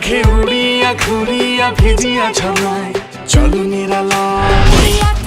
মেঘে উড়িয়া ঘুরিয়া ভিজিয়া ছড়ায় চলো নিরালায়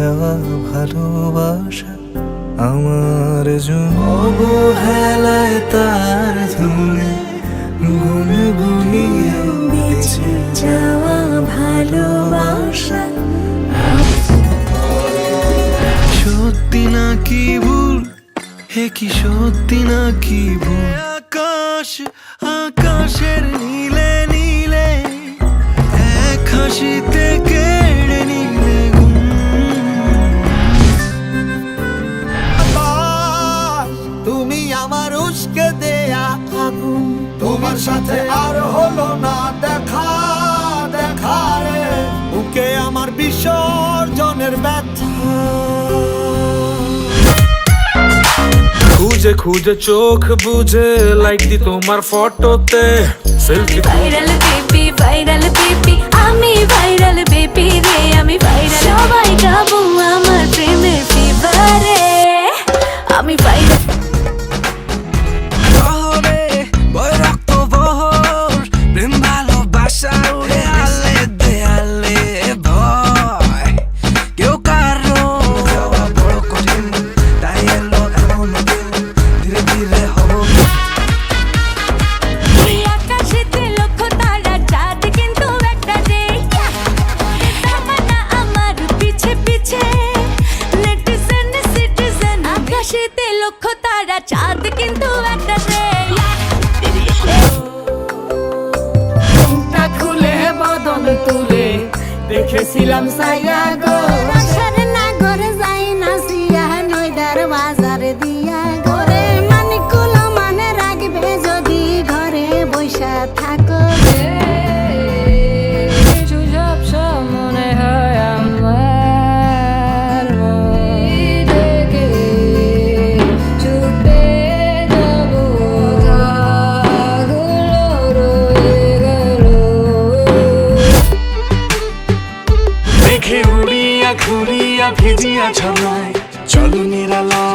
যাওয়া ভালোবাসা আমার অবহেলায় তার ধুনে গুনগুনিয়ে বেঁচে যাওয়া ভালোবাসা। সত্যি না কি ভুল? হে কি সত্যি না কি ভুল? আকাশ আকাশের উস্কে দেয়া আগুন। তোমার সাথে আর হলো না দেখা দেখা রে। বুকে আমার বিসর্জনের ব্যথা। খুঁজে খুঁজে চোখ বুঝে লাইক দি তোমার ফটোতে selfie viral baby viral baby আমি ভাইরাল বেবি রে আমি ভাইরাল দেখো তারা চাঁদ কিন্তু একটা খুলে বদন তুলে দেখেছিলাম সাইয়া গো। নাগরে যাই না সিয়া নইদার থাক ভেজিয়া ছড়ায় চলো নিরালা